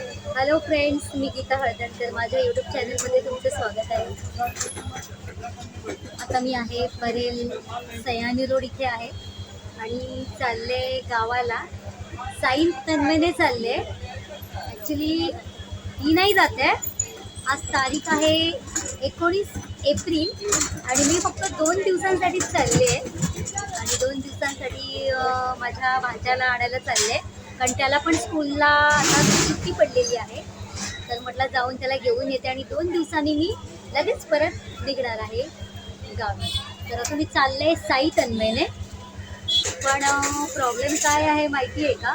Hello friends मी गीता हळदणकर. माझ्या YouTube चॅनलमध्ये तुमचं स्वागत आहे. आता मी आहे परेल सयानी रोड इथे आहे. आणि चालले गावाला. साईन तन्मेने चालले. ॲक्च्युली मी नाही जाते आज तारीख आहे एकोणीस एप्रिल. आणि मी फक्त दोन दिवसांसाठीच चालले आहे. आणि दोन दिवसांसाठी माझ्या भाज्याला आणायला चालले कारण त्याला पण स्कूलला आता सुट्टी पडलेली आहे. तर म्हटलं जाऊन त्याला घेऊन येते आणि दोन दिवसांनी मी लगेच परत निघणार आहे गावी. तर आता मी चालले आहे साई तन्मयने. पण प्रॉब्लेम काय आहे माहिती आहे का?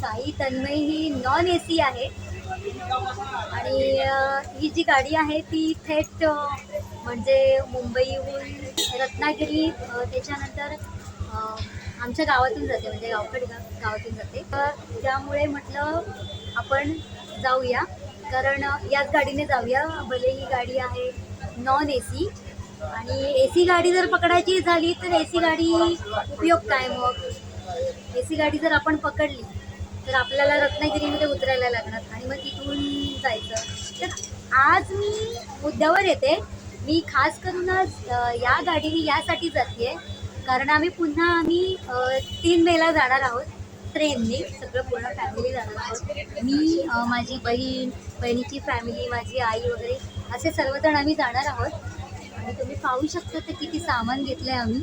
साई तन्मय ही नॉन ए सी आहे. आणि ही जी गाडी आहे ती थेट म्हणजे मुंबईहून रत्नागिरी त्याच्यानंतर आमच्या गावातून जाते म्हणजे गावकड गावातून जाते. तर त्यामुळे म्हटलं आपण जाऊया. कारण याच गाडीने जाऊया. भले ही गाडी आहे नॉन ए सी आणि ए सी गाडी जर पकडायची झाली तर ए सी गाडी उपयोग काय मग? ए सी गाडी जर आपण पकडली तर आपल्याला रत्नागिरीमध्ये उतरायला लागणार आणि मग तिथून जायचं. तर आज मी मुद्द्यावर येते. मी खास करून आज या गाडीने यासाठी जाते कारण आम्ही पुन्हा आम्ही तीन मेला जाणार आहोत ट्रेनने सगळं पूर्ण फॅमिली जाणार आहोत. मी माझी बहीण बहिणीची फॅमिली माझी आई वगैरे असे सर्वजण आम्ही जाणार आहोत. आणि तुम्ही पाहू शकता ते किती सामान घेतलं आहे आम्ही.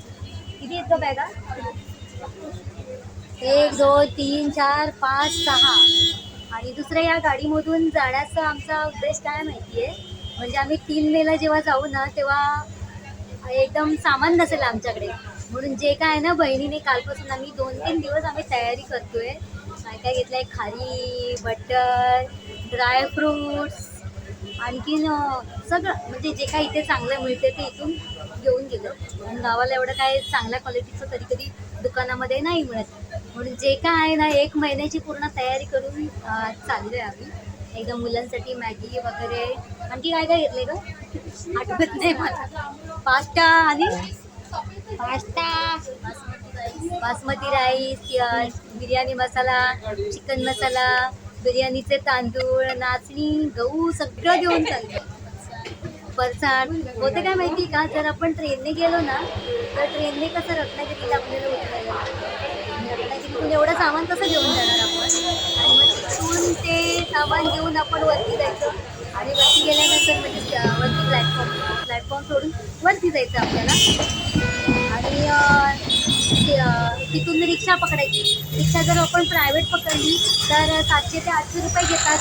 किती येतं बॅगा? एक दोन तीन चार पाच सहा. आणि दुसऱ्या या गाडीमधून जाण्याचा आमचा उद्देश काय माहिती आहे म्हणजे आम्ही तीन मेला जेव्हा जाऊ ना तेव्हा एकदम सामान नसेल आमच्याकडे. म्हणून जे काय आहे ना बहिणीने कालपासून आम्ही दोन तीन दिवस आम्ही तयारी करतोय. काय काय घेतलं आहे खारी बटर ड्रायफ्रूट्स आणखीन सगळं. म्हणजे जे काय इथे चांगलं मिळते ते इथून घेऊन गेलो. आणि गावाला एवढं काय चांगल्या क्वालिटीचं कधी कधी दुकानामध्ये नाही मिळत. म्हणून जे काय आहे ना एक महिन्याची पूर्ण तयारी करून चाललो आहे आम्ही. एकदम मुलांसाठी मॅगी वगैरे. आणखी काय काय घेतलंय का आठवत नाही मला. पास्ता आणि pasta basmati rice biryani masala chicken masala बिर्याणीचे तांदूळ नाचणी गहू सगळं घेऊन चालतं फरसाण होतं काय माहिती का? जर आपण ट्रेनने गेलो ना तर ट्रेनने कसं रत्नागिरीला आपल्याला उतरायला रत्नागिरीतून एवढं सामान कसं घेऊन जाणार आपण? आणि मग तिथून ते सामान घेऊन आपण वरती जायचं. आणि वरती गेल्यानंतर म्हणजे वरती प्लॅटफॉर्म प्लॅटफॉर्म सोडून वरती जायचं आपल्याला. आणि तिथून रिक्षा पकडायची. रिक्षा जर आपण प्रायव्हेट पकडली तर सातशे ते आठशे रुपये घेतात.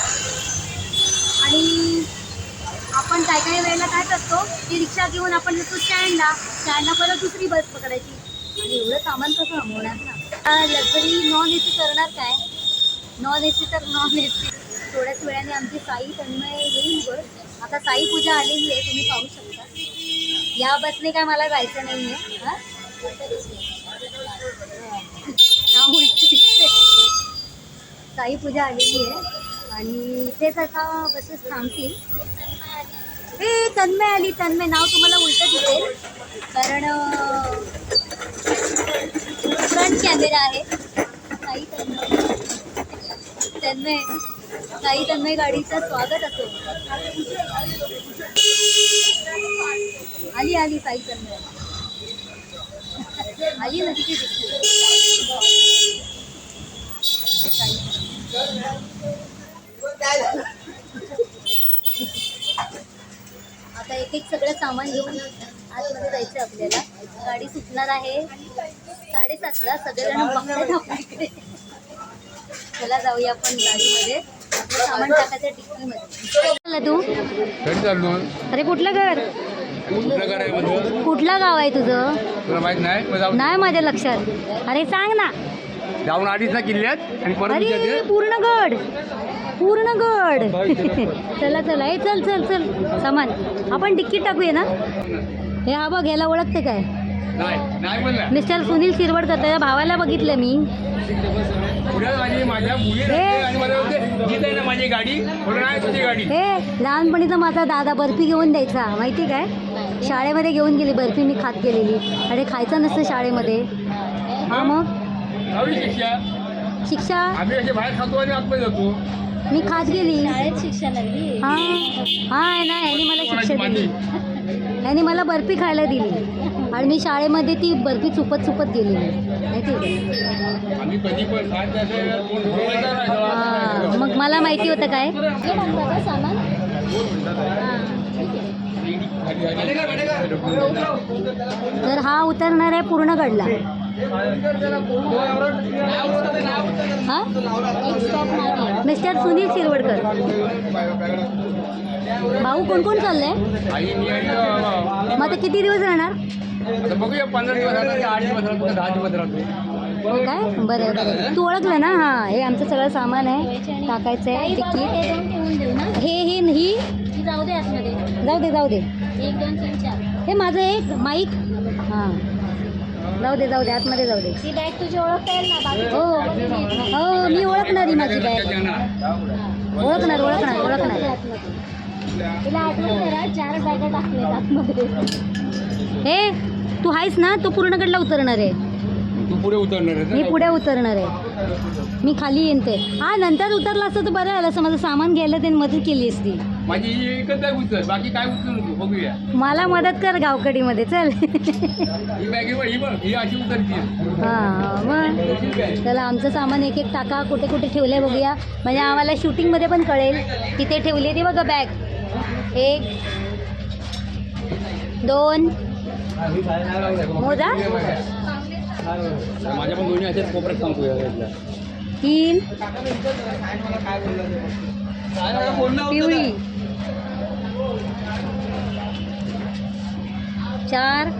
आणि आपण काय काही वेळेला काय करतो ती रिक्षा घेऊन आपण येतो स्टँडला. स्टँडला परत दुसरी बस पकडायची. आणि एवढं सामान कसं थांबवणार ना? लक्झरी नॉन ए सी करणार काय? नॉन ए सी तर नॉन ए सी थोड्याच वेळाने आमची साई तन्मय येईल बस आता साई पूजा आलेली आहे तुम्ही पाहू शकता. या बसने काय मला जायचं नाही आहे हां? साई पूजा आलेली आहे. आणि इथेच आता बसेस थांबतील. हे तन्मय आली तन्मय. नाव तुम्हाला उलट दिसेल. कारण फ्रंट कॅमेरा आहे. साई तन्मय. तन्मय. साई तन्मय गाडीचं स्वागत असो. आली आली साई तन्मय. ना तन्मय. आता एक एक सगळं सामान घेऊन आतमध्ये जायचं आपल्याला. गाडी सुटणार आहे. साडेसातला सगळेजण बघतात आपल्याकडे. चला जाऊया आपण गाडीमध्ये. आपलं सामान टाकायचं डिक्कीमध्ये तू अरे कुठलं घर? कुठलं घर आहे म्हणून कुठलं गाव आहे तुझं? तुला माहीत नाही? मग नाही माझ्या लक्षात. अरे सांग ना. जाऊन आधीच ना किल्ल्यात आणि परत अरे विचारते पूर्ण गड पूर्ण गड चला. चला हे चल चल चल. सामान. आपण तिकीट टाकूया ना? हे हा बघ ह्याला ओळखते काय? नाही नाही म्हणलं मिस्टर सुनील शिरवडकर त्याच्या भावाला बघितलं मी. पुढे माझी माझ्या मुली हे. राहते आणि मला बोलते हीच आहे ना माझी गाडी बोललो नाही तुझी गाडी. हे लहानपणीचा माझा दादा बर्फी घेऊन द्यायचा. माहिती काय? शाळेमध्ये घेऊन गेली बर्फी मी खात गेलेली. अरे खायचं नसतं शाळेमध्ये. हा मग? शिक्षा. शिक्षा? आम्ही असे बाहेर खातो आणि आतमध्ये जातो. मी खात गेली. शाळेत शिक्षा हा. हा आहे ना ह्यानी मला शिक्षा दिली. ह्यानी मला बर्फी खायला दिली. आणि मी शाळेमध्ये ती बर्फी चुपत चुपत गेली? हा, मग मला माहिती होतं काय? हे सामान. तर हा उतरणार आहे पूर्ण गडला. हा? मिस्टर सुनील शिरवडकर. भाऊ कोण कोण चाललंय मग आता किती दिवस राहणार? आता बघूया पंधरा दिवस राहतात की आठ दिवस राहतो का दहा दिवस राहतो. हो काय? बरं बरं. तू ओळखलं ना? हा हे आमचं सगळं सामान आहे टाकायचं आहे हे तिकीट हे ही ही ती जाऊ दे आतमध्ये जाऊ दे जाऊ दे. एक दोन तीन चार. हे माझं एक माईक. हां. जाऊ दे जाऊ दे आतमध्ये जाऊ दे. ती बॅग तुझी ओळखता येईल ना बाकी हो. हो मी ओळखणार ही माझी बॅग. ओळखणार ओळखणार ओळखणार. तिला आठवण करा चार बॅगा टाकल्यात आतमध्ये. हे तू आहेस ना तू उतरणार आहे. तू पुढे उतरणार आहे मी? पुढे उतरणार आहे. मी खाली येईन ते. हा नंतर उतरला असतं तर बरं झालं असं माझं सामान घ्यायला त्यांनी मदत केली असती. माझी एकच आहे उचल बाकी काय उचलू नको बघूया. मला मदत कर गावकडीमध्ये चल. ही बॅग ही बघ ही बघ ही अशी उतरची हां मग? चला आमचं सामान एक एक टाका कुठे कुठे ठेवलंय बघूया. म्हणजे आम्हाला शूटिंगमध्ये पण कळेल तिथे ठेवली ती बघा बॅग. एक दोन. मोजा. माझ्या पण दोन्ही असेच कोपऱ्यात सांगतो तीन. पिवळी. चार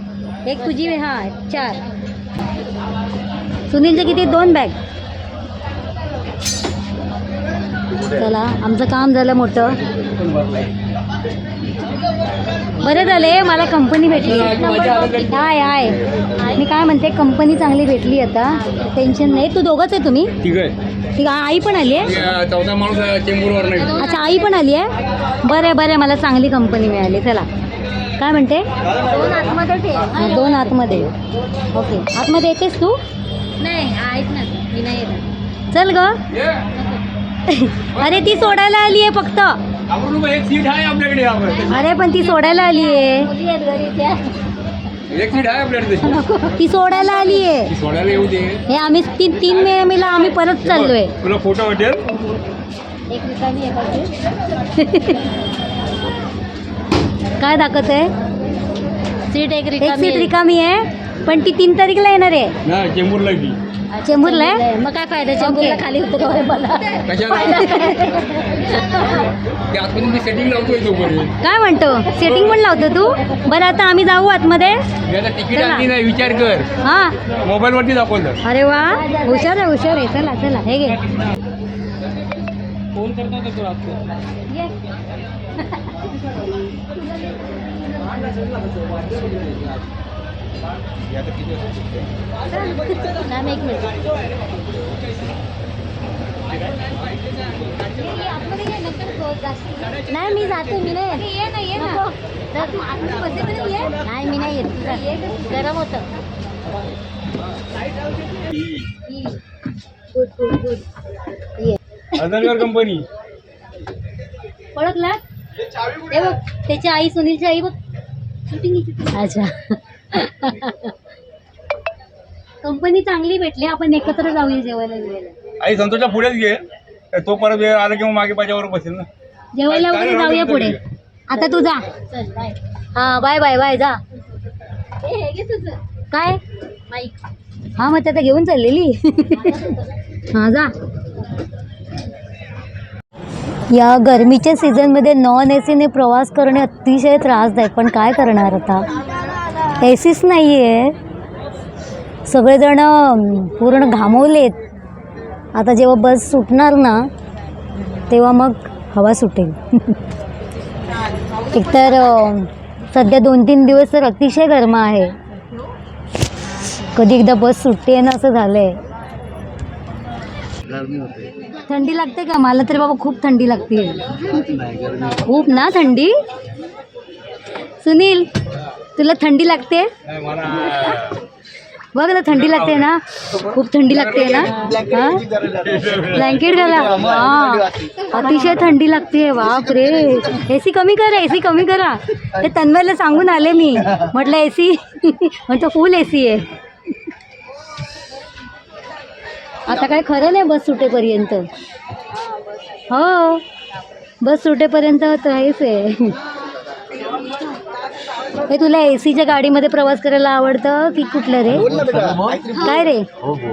एक तुझी हा चार. सुनीलचे किती? दोन बॅग. चला आमचं काम झालं मोठं. बरं झाले मला कंपनी भेटली. हाय हाय. मी काय म्हणते कंपनी चांगली भेटली आता. टेन्शन नाही. तू दोघंच आहे तुम्ही? ठीक आहे ती आई पण आली आहे? माणूस चेंबूरवर अच्छा आई पण आली आहे? बरं आहे बरं मला चांगली कंपनी मिळाली. चला. काय म्हणते? दोन आतमध्ये ठेव. हा, दोन आतमध्ये. ओके. आतमध्ये येतेस तू? नाही ऐक ना. मी नाही येत. चल ग. अरे ती सोडायला आली आहे फक्त. आपण उभं, एक सीट आहे आपल्याकडे यावर. अरे पण ती सोडायला आली आहे. मुली. ती सोडायला आली आहे. ती सोडायला येऊ दे. हे आम्ही तीन तीन मेळा आम्ही परत चाललोय. तुला फोटो वाटेल? एक काय दाखवत आहे? सीट एक एक रिकामी सीट रिकामी आहे पण ती तीन तारीखला येणार आहे. ना चेंबूरला चेंबूरला आहे? मग काय फायदा? चंबूला खाली उतरवले मला? कशाला? ते आतमध्ये मी सेटिंग लावतोय तोपर्यंत काय म्हणतो? सेटिंग पण लावतो तू? बरं आता आम्ही जाऊ आतमध्ये. मी आता तिकीट चला. आणली नाही विचार कर. हा. मोबाईलवरती दाखवलं. अरे वा हुशार आहे हुशार आहे. चला चला हे घे. फोन करतो एक मिनिट नाही मी जाते मी नाही ये ना ये ना. नाही मी नाही येत. गरम होतं. गुड गुड गुड ये. कंपनी ओळखला? हे बघ त्याची आई सुनीलची आई बघ. अच्छा. कंपनी चांगली भेटली आपण एकत्र जाऊया जेवायला जेवायला आई संतोषला पुढेच घे. तो परत वेळ आला की मग मागे पाहिजेवर बसेल ना. जेवायला वगैरे जाऊया पुढे. आता तू जा. चल बाय हा बाय बाय बाय जा. हे हे घे तुझं. काय? माईक हा मग ते आता घेऊन चाललेली. हा जा. या गरमीच्या सीझनमध्ये नॉन ए सीने प्रवास करणे अतिशय त्रासदायक पण काय करणार आता? ए सीच नाही आहे सगळेजण पूर्ण घामवलेत. आता जेव्हा बस सुटणार ना तेव्हा मग हवा सुटेल. एकतर सध्या दोन तीन दिवस तर अतिशय गरमा आहे. कधी एकदा बस सुटते ना असं झालं आहे झालंय थंडी लागते का? मला तरी बाबा खूप थंडी लागते. खूप ना थंडी? सुनील तुला थंडी लागते? मला बघ ना थंडी लागते ना. खूप थंडी लागते ना? हा? ब्लँकेट घाला. हा अतिशय थंडी लागते. बाप रे. ए सी कमी करा ए सी कमी करा. ते तन्मयला सांगून आले मी. म्हटलं ए सी म्हणतो फुल ए सी आहे. आता काय खरं नाही बस सुटेपर्यंत. हो. बस सुटेपर्यंत तर हेच आहे. हे तुला ए सीच्या गाडीमध्ये प्रवास करायला आवडतं की कुठलं रे? काय रे?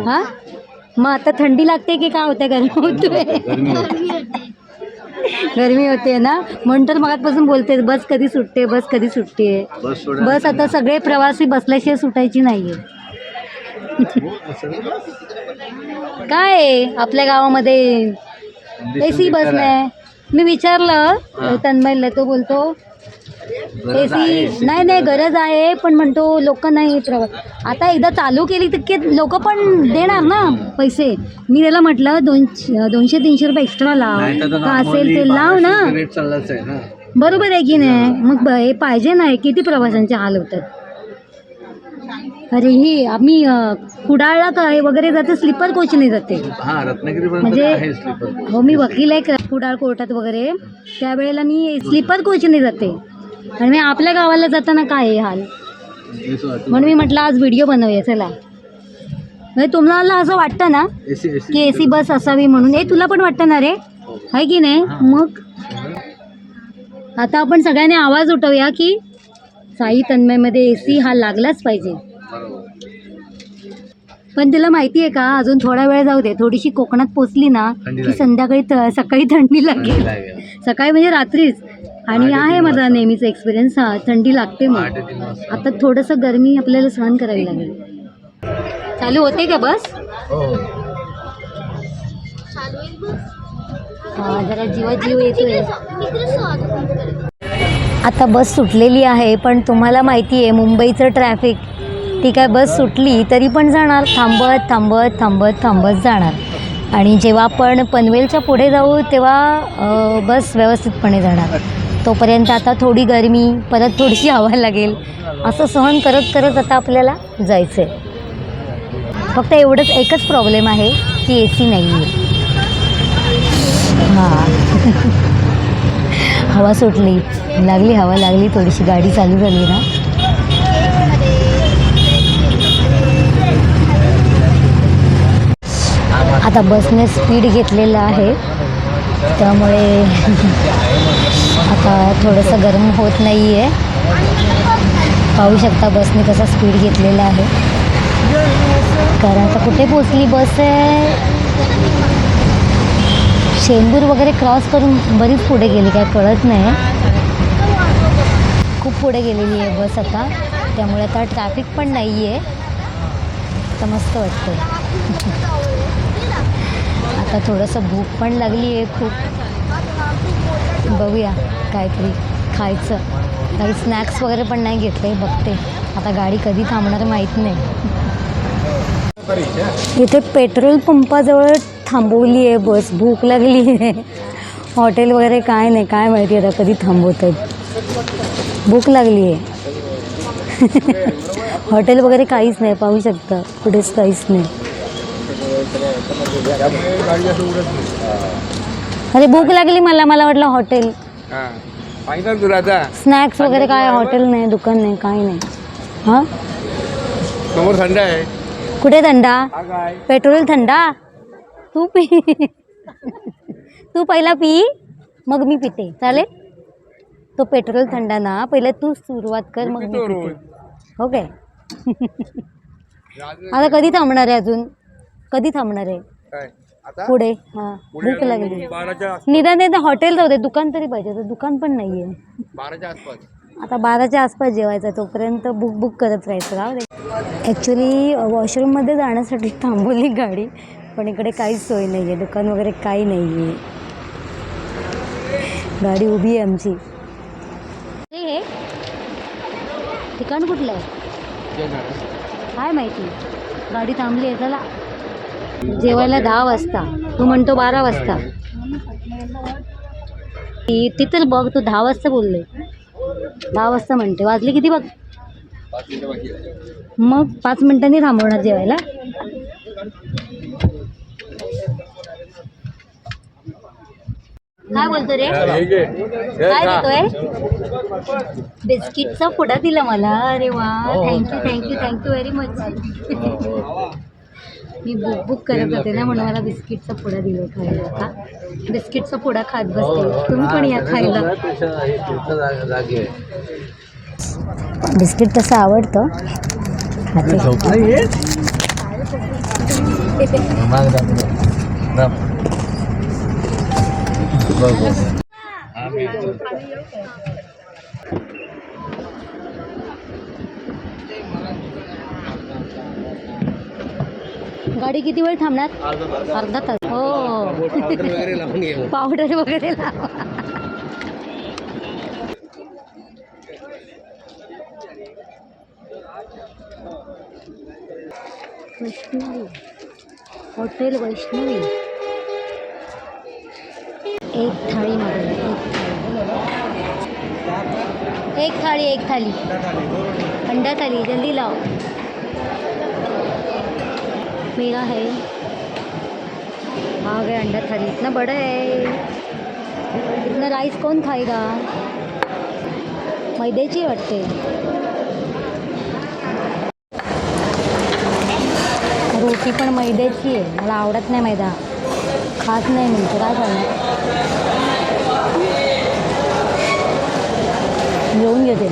हा मग आता थंडी लागते की काय होते गरमी होतोय. गरमी होते. ना? म्हणून तर मगातपासून बोलते बस कधी सुटते बस कधी सुटते? बस आता सगळे प्रवासी बसल्याशिवाय सुटायची नाहीये. काय आपल्या गावामध्ये ए सी बस नाही मी विचारलं तन्मयला तो बोलतो ए सी नाही नाही गरज आहे. पण म्हणतो लोक नाही प्रवास आता एकदा चालू केली तर लोक पण देणार ना पैसे. मी त्याला म्हटलं दोन दोनशे तीनशे रुपये एक्स्ट्रा लाव. का असेल ते लाव ना. बरोबर आहे की नाही? मग हे पाहिजे नाही किती प्रवाशांचे हाल होतात. अरे ही आम्ही अं, कुडाळला काय वगैरे जाते स्लीपर कोचने जाते. हा रत्नागिरी म्हणजे- आहे स्लीपर हो मी वकील आहे क- कुडाळ कोर्टात वगैरे. त्यावेळेला मी स्लीपर कोचने जाते. आणि मी आपल्या गावाला जाताना काय आहे हाल? म्हणून मी म्हटलं आज व्हिडिओ बनवूया चला. म्हणजे तुम्हाला असं वाटतं ना एसी एसी. की ए सी बस असावी म्हणून. हे तुला पण वाटतं ना रे? आहे की नाही? मग? आता आपण सगळ्यांनी आवाज उठवूया की साई तन्मयमध्ये ए सी हा लागलाच पाहिजे. पण तुला माहिती आहे का अजून थोडा वेळ जाऊ दे थोडीशी कोकणात पोचली ना की. संध्याकाळी थ- सकाळी थंडी लागेल. सकाळी म्हणजे रात्रीच. आणि आहे माझा. नेहमीचा एक्सपिरियन्स हा थंडी लागते मग आता थोडंसं गरमी आपल्याला सहन करावी लागेल. चालू होते का बस? हो. हा जरा जीवा जीव येतोय आता बस सुटलेली आहे पण तुम्हाला माहिती आहे मुंबईचं ट्रॅफिक ती काय बस सुटली तरी पण जाणार. थांबत थांबत थांबत थांबत जाणार. आणि जेव्हा आपण पनवेलच्या पुढे जाऊ तेव्हा बस व्यवस्थितपणे जाणार. तोपर्यंत आता थोडी गरमी परत थोडीशी हवा लागेल. असं सहन करत करत आता आपल्याला जायचं आहे फक्त एवढंच एकच प्रॉब्लेम आहे की ए सी नाही आहे हां. हवा सुटली. लागली हवा लागली थोडीशी गाडी चालू झाली ना. आता बसने स्पीड घेतलेलं आहे. त्यामुळे आता थोडंसं गरम होत नाही आहे पाहू शकता बसने कसा स्पीड घेतलेला आहे. कारण आता कुठे पोचली बस आहे? शेंबूर वगैरे क्रॉस करून बरीच पुढे गेली काय कळत नाही. खूप पुढे गेलेली आहे बस आता. त्यामुळे आता ट्रॅफिक पण नाही आहे तर मस्त वाटतं आता थोडंसं भूक पण लागली आहे खूप. बघूया काहीतरी खायचं. काही स्नॅक्स वगैरे पण नाही घेतले बघते. आता गाडी कधी थांबणार माहीत नाही. इथे पेट्रोल पंपाजवळ थांबवली आहे बस. भूक लागली आहे हॉटेल वगैरे काय नाही काय माहिती आता कधी थांबवतात भूक लागली आहे. हॉटेल वगैरे काहीच नाही पाहू शकता. कुठेच काहीच नाही. अरे भूक लागली मला. मला वाटलं हॉटेल. सांगितलं तुला आता. स्नॅक्स वगैरे काय? हॉटेल नाही दुकान नाही काही नाही. हां? समोर थंड आहे. कुठे थंडा? पेट्रोल थंडा? तू पी. तू पहिला पी मग मी पिते. चालेल? तो पेट्रोल थंडा ना पहिला तू सुरुवात कर मग मी पिते. हो काय? आता कधी थांबणार आहे अजून? कधी थांबणार आहे? काय? आता? पुढे? हां. भूक लागली. बाराच्या निदान ते हॉटेल जाऊ दे दुकान तरी पाहिजे तर दुकान पण नाही आहे बाराच्या आसपास. आता बाराच्या आसपास जेवायचं तोपर्यंत बुक बुक करत राहायचं राहू दे. ॲक्च्युली वॉशरूममध्ये जाण्यासाठी थांबवली गाडी पण इकडे काहीच सोय नाही आहे दुकान वगैरे काही नाही आहे गाडी उभी आहे आमची हे ठिकाण कुठलं आहे? काय माहिती? गाडी थांबली आहे चला. जेवायला दहा वाजता. तू म्हणतो बारा वाजता. ती- तिथं बघ तू दहा वाजता बोलले. दहा वाजता म्हणते. वाजले किती बघ. मग पाच मिनिटांनी थांबवणार जेवायला? काय बोलतो रे? काय देतोय? बिस्किटचा पुडा दिला मला. अरे वा. Thank you thank you thank you very much me book book करत होते ना म्हणून मला बिस्किटचा पुडा दिला खायला. का? बिस्किटचा पुडा खात बसते. तुम्ही पण या खायला. बिस्किट तसं आवडतं. खाते. गाडी किती वेळ थांबणार? अर्धा तास. हो. पावडर वगैरे लावा. वैष्णवी. हॉटेल वैष्णवी. एक थाळीमध्ये एक थाळी. एक थाळी एक अंडा थाळी जल्दी लाव. मेरा है. आ गया अंडा थाली इतना बड़ा है. इतना राइस कौन खाएगा? मैद्याची वाटते. रोटी पण मैद्याची आहे. मला आवडत नाही मैदा. खात नाही मी. काय करणार घेऊन घेते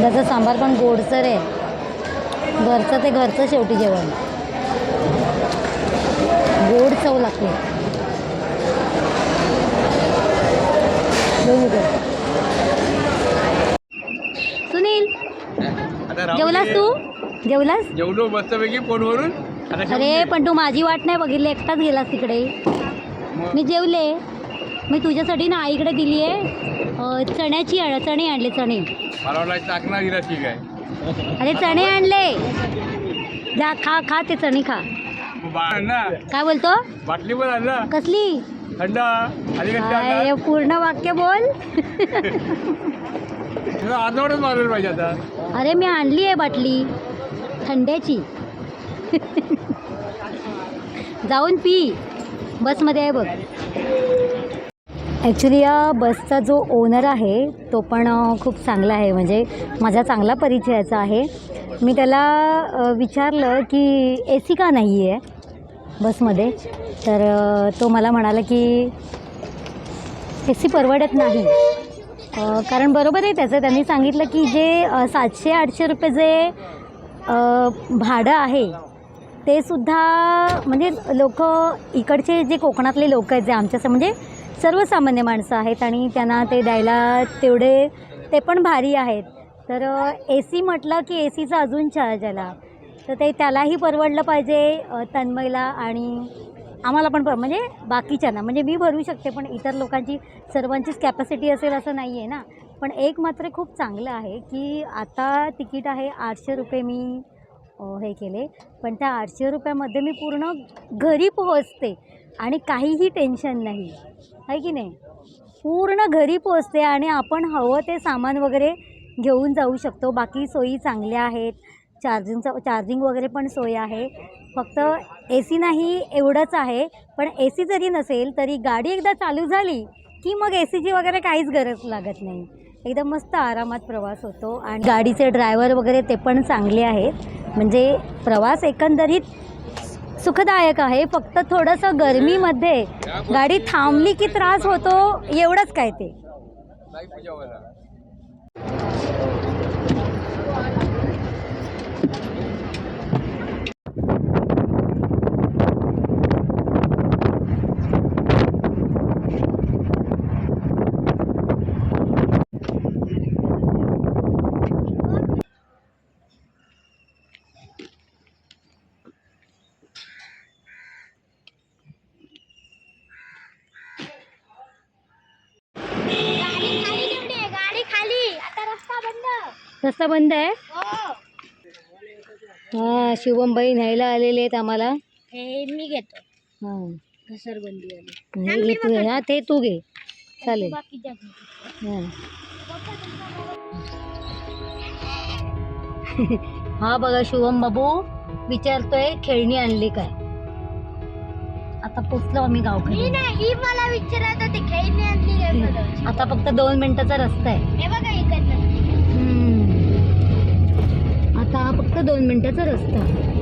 त्याचा सांबार पण गोडसर आहे. घरचं ते घरचं शेवटी जेवण. गोड चव लागते घेऊन येते. सुनील आता राहू जेवलास दे. तू जेवलास? जेवलो मस्तपैकी फोनवरून. अरे. पण तू माझी वाट नाही बघितली एकटाच गेलास तिकडे. मी जेवले. मी तुझ्यासाठी ना आईकडे दिली आहे चण्याची चणे आणले चणे. अरे चणे आणले. जा खा खा ते चणे खा. काय बोलतो? बाटली ना. कसली? थंड? पूर्ण वाक्य बोल. अरे मी आणली आहे बाटली. थंड्याची. जाऊन पी. बसमध्ये आहे बघ. ॲक्च्युली या बसचा जो ओनर आहे तो पण खूप चांगला आहे. म्हणजे माझा चांगला परिचयाचा आहे. मी त्याला विचारलं की ए सी का नाही आहे बसमध्ये? तर तो मला म्हणाला की ए सी परवडत नाही. कारण बरोबर आहे त्याचं. त्यांनी सांगितलं की जे सातशे आठशे रुपये जे भाडं आहे ते सुद्धा म्हणजे लोक इकडचे जे कोकणातले लोक आहेत जे आमच्या म्हणजे सर्वसामान्य माणसं आहेत आणि त्यांना ते द्यायला तेवढे ते पण भारी आहेत. तर ए सी म्हटलं की ए सीचा अजून चार्ज आला तर ते त्यालाही परवडलं पाहिजे तन्मयला आणि आम्हाला पण म्हणजे बाकीच्यांना. म्हणजे मी भरू शकते पण इतर लोकांची सर्वांचीच कॅपॅसिटी असेल असं नाही आहे ना. पण एक मात्र खूप चांगलं आहे की आता तिकीट आहे आठशे रुपये मी हे केले. पण त्या आठशे रुपयामध्ये मी पूर्ण घरी पोहोचते आणि काहीही टेन्शन नाही. आहे की नाही? पूर्ण घरी पोहोचते आणि आपण हवं ते सामान वगैरे घेऊन जाऊ शकतो. बाकी सोयी चांगल्या आहेत. चार्जिंगचं चार्जिंग वगैरे पण सोय आहे. फक्त ए सी नाही एवढंच आहे. पण ए सी जरी नसेल तरी गाडी एकदा चालू झाली की मग ए सीची वगैरे काहीच गरज लागत नाही. एकदम मस्त आरामात प्रवास होतो. आणि गाडीचे ड्रायव्हर वगैरे ते पण चांगले आहेत. म्हणजे प्रवास एकंदरीत सुखदायक आहे. फक्त थोडंसं गरमीमध्ये गाडी थांबली की त्रास होतो एवढंच काय ते नाही पूजा व्हायला. गाडी खाली आता रस्ता बंद रस्ता बंद आहे? हां. शिवमबाई न्यायला आलेले आहेत आम्हाला. हे मी घेतो. हां. हे घे तू घे. हा ते तू घे. चालेल. बाकीच्या. हां. हा बघा शुभम बाबू विचारतोय खेळणी आणली काय? आता पोचलो आम्ही गावकडे नाही मला विचारत होते खेळणी आणली काय म्हणून. आता फक्त दोन मिनिटाचा रस्ता आहे. हे बघा फक्त दोन मिनिटाचा रस्ता.